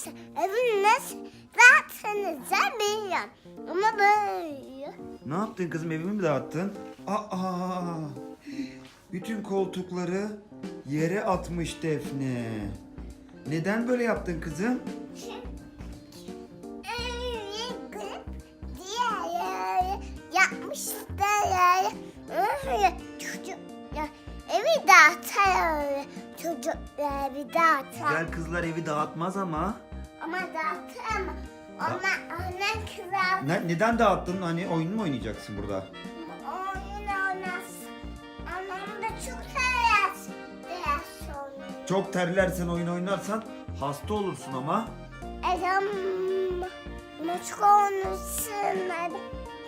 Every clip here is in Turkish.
Arkadaşlar eviniz zaten bilmiyorum. Ama böyle. Ne yaptın kızım evimi mi dağıttın? Aa! Bütün koltukları yere atmış Defne. Neden böyle yaptın kızım? Yapmışlar yani. Evi dağıtar öyle. Çocuklar evi dağıtar. Güzel kızlar evi dağıtmaz ama. Ama dağıtır ama onlar onlar kızar. Ne- neden dağıttın? Hani oyun mu oynayacaksın burada? Oyun oynasın. Annem de çok sever. Ders. Çok terlersen oyun oynarsan hasta olursun ama. Adam maçık oynasın.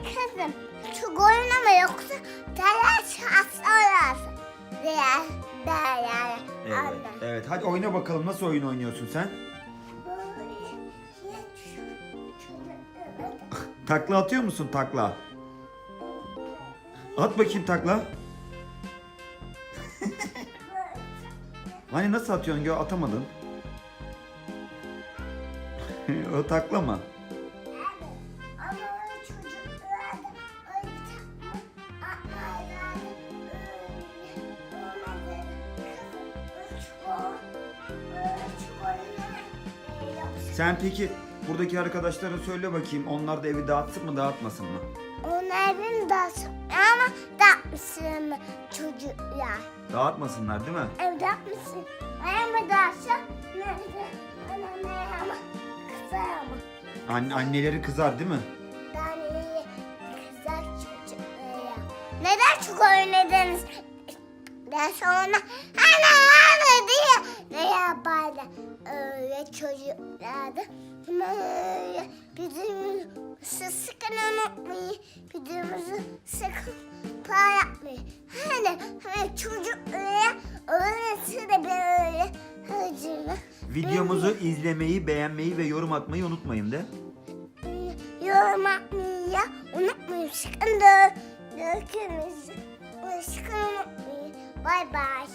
Kızım çok oynama yoksa telaş hastalar. Diye evet. Hadi oyna bakalım nasıl oyun oynuyorsun sen? Takla atıyor musun takla? At bakayım takla. Hani nasıl atıyorsun? Gö atamadın. o takla mı? Sen peki buradaki arkadaşlara söyle bakayım. Onlar da evi dağıtsın mı dağıtmasın mı? Onlar benim dağıtım ama dağıtmışsın çocuklar. Dağıtmasınlar değil mi? Ev dağıtmışsın. Ama dağıtsa nerede? Anne ama kızar ama. Anne, anneleri kızar değil mi? Yani kızar çocuklara. Neden çok oynadınız? Ben sonra ana ana diye ne yapardı? Çocuklardı. Böyle birbirimizi sakın unutmayın. Birbirimizi sakın para yapmayın. Hani, hani çocuklara öğreti de böyle hıcını. Videomuzu izlemeyi, beğenmeyi ve yorum atmayı unutmayın de. Yorum atmayı unutmayın. Sakın da görüşürüz. Sakın unutmayın. Bay bay.